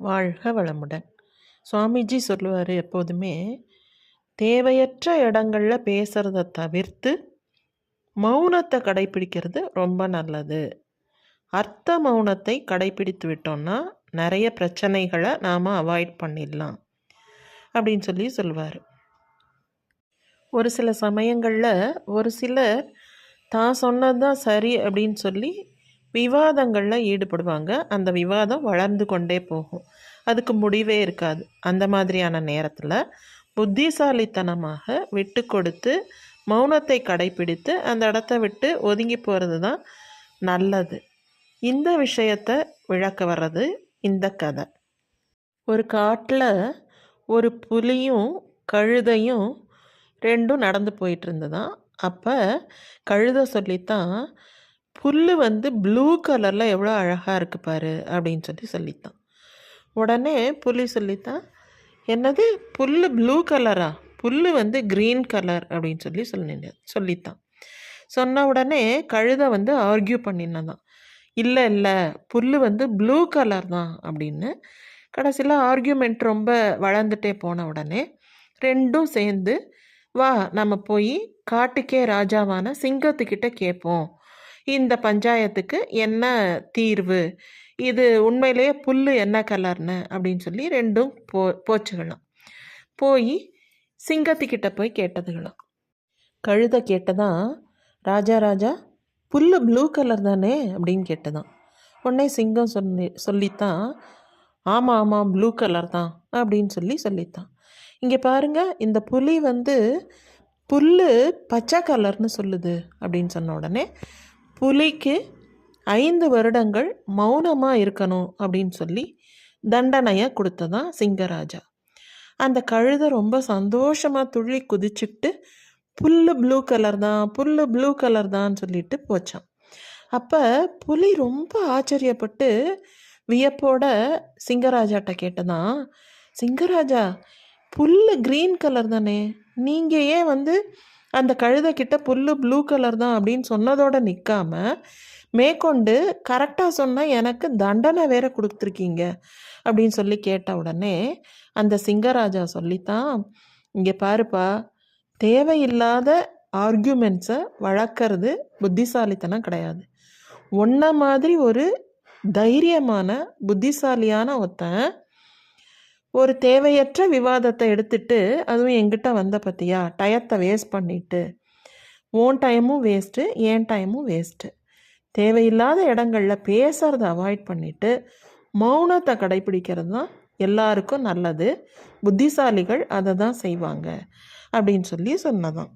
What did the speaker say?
வாழ்க வளமுடன். சுவாமிஜி சொல்லுவார் எப்போதுமே தேவையற்ற இடங்களில் பேசுகிறத தவிர்த்து மௌனத்தை கடைப்பிடிக்கிறது ரொம்ப நல்லது. அர்த்த மௌனத்தை கடைப்பிடித்து விட்டோம்னா நிறைய பிரச்சனைகளை நாம் அவாய்ட் பண்ணிடலாம். அப்படின்னு சொல்லி சொல்லுவார். ஒரு சில சமயங்களில் ஒரு சிலர் தான் சொன்னது தான் சரி அப்படின்னு சொல்லி விவாதங்களில் ஈடுபடுவாங்க. அந்த விவாதம் வளர்ந்து கொண்டே போகும். அதுக்கு முடிவே இருக்காது. அந்த மாதிரியான நேரத்தில் புத்திசாலித்தனமாக விட்டு கொடுத்து மௌனத்தை கடைப்பிடித்து அந்த இடத்த விட்டு ஒதுங்கி போகிறது தான் நல்லது. இந்த விஷயத்தை விளக்க வர்றது இந்த கதை. ஒரு காட்டில் ஒரு புலியும் கழுதையும் ரெண்டும் நடந்து போயிட்டு இருந்ததான் அப்போ கழுதை சொல்லித்தான் புல் வந்து ப்ளூ கலரில் எவ்வளோ அழகாக இருக்குது பாரு அப்படின்னு சொல்லி சொல்லித்தான். உடனே புலி சொல்லித்தான் என்னது புல் ப்ளூ கலரா? புல் வந்து க்ரீன் கலர் அப்படின்னு சொல்லி சொல்லி சொல்லித்தான். சொன்ன உடனே கழுதை வந்து ஆர்கியூ பண்ணினதான். இல்லை இல்லை புல் வந்து ப்ளூ கலர் தான் அப்படின்னு கடைசியில் ஆர்கியூமெண்ட் ரொம்ப வளர்ந்துட்டே போன உடனே ரெண்டும் சேர்ந்து வா நம்ம போய் காட்டுக்கே ராஜாவான சிங்கத்துக்கிட்ட கேட்போம் இந்த பஞ்சாயத்துக்கு என்ன தீர்வு? இது உண்மையிலேயே புல் என்ன கலர்னு அப்படின்னு சொல்லி ரெண்டும் போ போச்சுகளாம் போய் சிங்கத்துக்கிட்ட போய் கேட்டதுகளாம் கழுத கேட்டதான் ராஜா ராஜா புல் ப்ளூ கலர் தானே? அப்படின்னு கேட்டதான். உடனே சிங்கம் சொல்லி சொல்லித்தான் ஆமாம் ஆமாம் ப்ளூ கலர் தான் அப்படின்னு சொல்லி சொல்லித்தான். இங்கே பாருங்கள் இந்த புலி வந்து புல் பச்சை கலர்னு சொல்லுது அப்படின்னு சொன்ன உடனே புலிக்கு ஐந்து வருடங்கள் மௌனமாக இருக்கணும் அப்படின்னு சொல்லி தண்டனையை கொடுத்ததான் சிங்கராஜா. அந்த கழுதை ரொம்ப சந்தோஷமாக துள்ளி குதிச்சுக்கிட்டு புல்லு ப்ளூ கலர் தான் புல்லு ப்ளூ கலர் தான் சொல்லிட்டு போச்சான் அப்போ புலி ரொம்ப ஆச்சரியப்பட்டு வியப்போட சிங்கராஜாட்ட கேட்டதான் சிங்கராஜா புல்லு க்ரீன் கலர் தானே நீங்கள் ஏன் வந்து அந்த கழுதை கிட்ட புல் ப்ளூ கலர் தான் அப்படின்னு சொன்னதோடு நிற்காம மேற்கொண்டு கரெக்டாக சொன்னால் எனக்கு தண்டனை வேற கொடுத்துருக்கீங்க அப்படின்னு சொல்லி கேட்ட உடனே அந்த சிங்கராஜா சொல்லித்தான் இங்கே பாருப்பா தேவையில்லாத ஆர்கியூமெண்ட்ஸை வளர்க்குறது புத்திசாலித்தனம் கிடையாது. ஒன்றை மாதிரி ஒரு தைரியமான புத்திசாலியான ஒருத்தன் ஒரு தேவையற்ற விவாதத்தை எடுத்துட்டு அதுவும் எங்கிட்ட வந்த பற்றியா டயத்தை வேஸ்ட் பண்ணிட்டு. ஓன் டைமும் வேஸ்ட்டு ஏன் டைமும் வேஸ்ட்டு தேவையில்லாத இடங்களில் பேசுகிறத அவாய்ட் பண்ணிவிட்டு மௌனத்தை கடைப்பிடிக்கிறது தான் எல்லாருக்கும் நல்லது. புத்திசாலிகள் அதை தான் செய்வாங்க. அப்படின்னு சொல்லி சொன்னதான்.